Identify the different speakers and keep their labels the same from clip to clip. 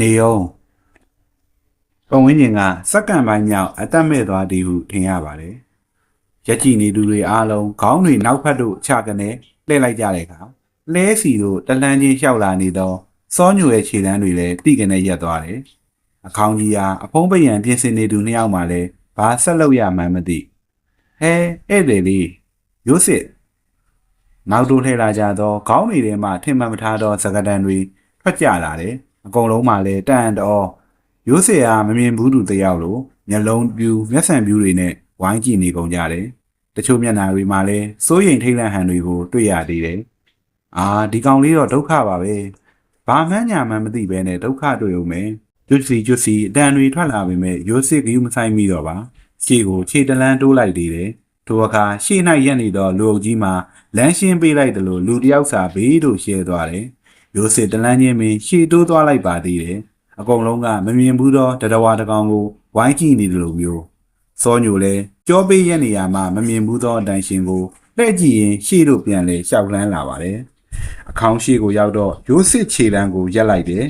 Speaker 1: နေအောင်ပတ်ဝန်းကျင်ကစက္ကန့်ပိုင်းမြောက်အသက်မဲ့သွားသည်ဟုထင်ရပါတယ်ရက်ကြည့်နေသူတွေအားလုံးခေါင်းတွေနောက်ဖက်သို့ချကနေလှည့်လိုက်ကြတဲ့အခါလဲစီတို့တလန်းချင်းလျှောက်လာနေသောစောညိုရဲ့ခြေလမ်းတွေလည်းတိကနေရက်သွားတယ်အခေါင်းကြီးဟာအဖုံးပယံပြင်ဆင်နေသူနှစ်ယောက်မှလည်းဘာဆက်လုပ်ရမှန်းမသိဟဲဧည့်သည်လေးရိုးစစ်နောက်တိုးလှည့်လာကြသောခေါင်းတွေထဲမှထင်မှန်မထားသောစကားတန်တွေထွက်ကြလာတယ်။ အကုန်လုံးမှလည်းတန်တော်ရိုးစရာမမြင်ဘူးသူတယောက်လိုမျက်လုံးပြူမျက်စံပြူတွေနဲ့ဝိုင်းကြည့်နေကုန်ကြတယ်။တချို့မျက်နှာတွေမှာလည်းစိုးရိမ်ထိတ်လန့်ဟန်တွေကိုတွေ့ရသေးတယ်။အာဒီကောင်လေးတော့ဒုက္ခပါပဲ။ဘာမှန်းညာမှန်းမသိဘဲနဲ့ဒုက္ခတွေ့ုံပဲ။ကျွတ်စီကျွတ်စီအတန်တွေထွက်လာပေမဲ့ရိုးစစ်ကယူမဆိုင်မိတော့ပါ။ခြေကိုခြေတလန်းတိုးလိုက်သေးတယ်။ထိုအခါရှေ့၌ရက်နေသောလူအုပ်ကြီးမှာလမ်းရှင်းပေးလိုက်တယ်လို့လူတစ်ယောက်စာဘေးတို့ရှဲသွားတယ်။ ရိုးစစ်တလန်းချင်းပင်ရှေ့တိုးသွားလိုက်ပါသေးတယ်။အကုန်လုံးကမမြင်ဘူးသောတတဝါတကောင်ကိုဝိုင်းကြည့်နေတယ်လို့မျိုး။စောညိုလဲကြောပေးရက်နေရမှာမမြင်ဘူးသောအတန်ရှင်ကိုလှည့်ကြည့်ရင်ရှေ့တို့ပြန်လဲရှောက်လန်းလာပါတယ်။အခေါင်းရှိကိုရောက်တော့ရိုးစစ်ခြေလမ်းကိုရက်လိုက်တယ်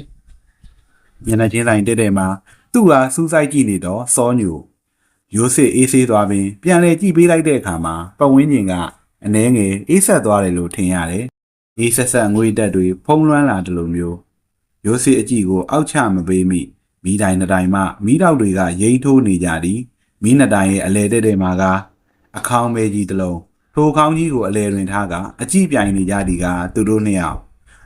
Speaker 1: ။မျက်နှာချင်းဆိုင်တက်တဲ့မှာသူ့ဟာစူးစိုက်ကြည့်နေတော့စောညိုရိုးစစ်အေးဆေးသွားပြီးပြန်လဲကြည့်ပေးလိုက်တဲ့အခါမှာပတ်ဝန်းကျင်ကအနှဲငယ်အေးဆက်သွားတယ်လို့ထင်ရတယ်။ အေးဆက်ဆက်ငွေတက်တွေဖုံးလွှမ်းလာတယ်လို့မျိုးရိုးစစ်အကြည့်ကိုအောက်ချမပေးမိမိတိုင်တစ်တိုင်မှမိတော့တွေကရိမ့်ထိုးနေကြသည်မိနှစ်တိုင်ရဲ့အလဲတဲ့တဲ့မှာကအခေါင်းမဲကြီးတစ်လုံးထိုခေါင်းကြီးကိုအလဲတွင်ထားကအကြည့်ပြိုင်နေကြသည်ကသူတို့နှစ်ယောက်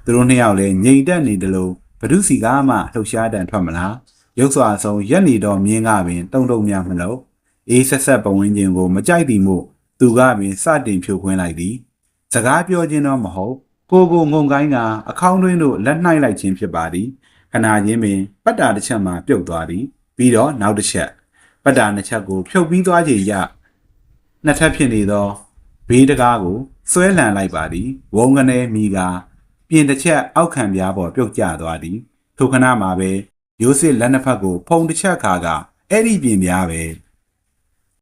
Speaker 1: သူတို့နှစ်ယောက်လည်းငြိမ်သက်နေတယ်လို့ဘဒုစီကားမှလှုပ်ရှားတန်ထွက်မလားရုပ်စွာဆုံးရက်နေတော့မြင်းကပင်တုံတုံများမလို့အေးဆက်ဆက်ပဝင်းချင်းကိုမကြိုက်သည်မို့သူကပင်စတင်ဖြိုခွင်းလိုက်သည်စကားပြောခြင်းတော့မဟုတ် ကိုကိုငုံကိုင်းကအခေါင်းတွင်းတို့လက်နှိုက်လိုက်ခြင်းဖြစ်ပါသည်ခဏချင်းပင်ပတ်တာတစ်ချက်မှပြုတ်သွားသည်ပြီးတော့နောက်တစ်ချက်ပတ်တာနှစ်ချက်ကိုဖြုတ်ပြီးသွားချိန်ရနှစ်ထပ်ဖြစ်နေသောဘေးတကားကိုဆွဲလန်လိုက်ပါသည်ဝုံကနေမိကပြင်တစ်ချက်အောက်ခံပြားပေါ်ပြုတ်ကျသွားသည်ထိုခဏမှာပဲရိုးစစ်လက်နှစ်ဖက်ကိုဖုံတစ်ချက်ခါကအဲ့ဒီပြင်ပြားပဲ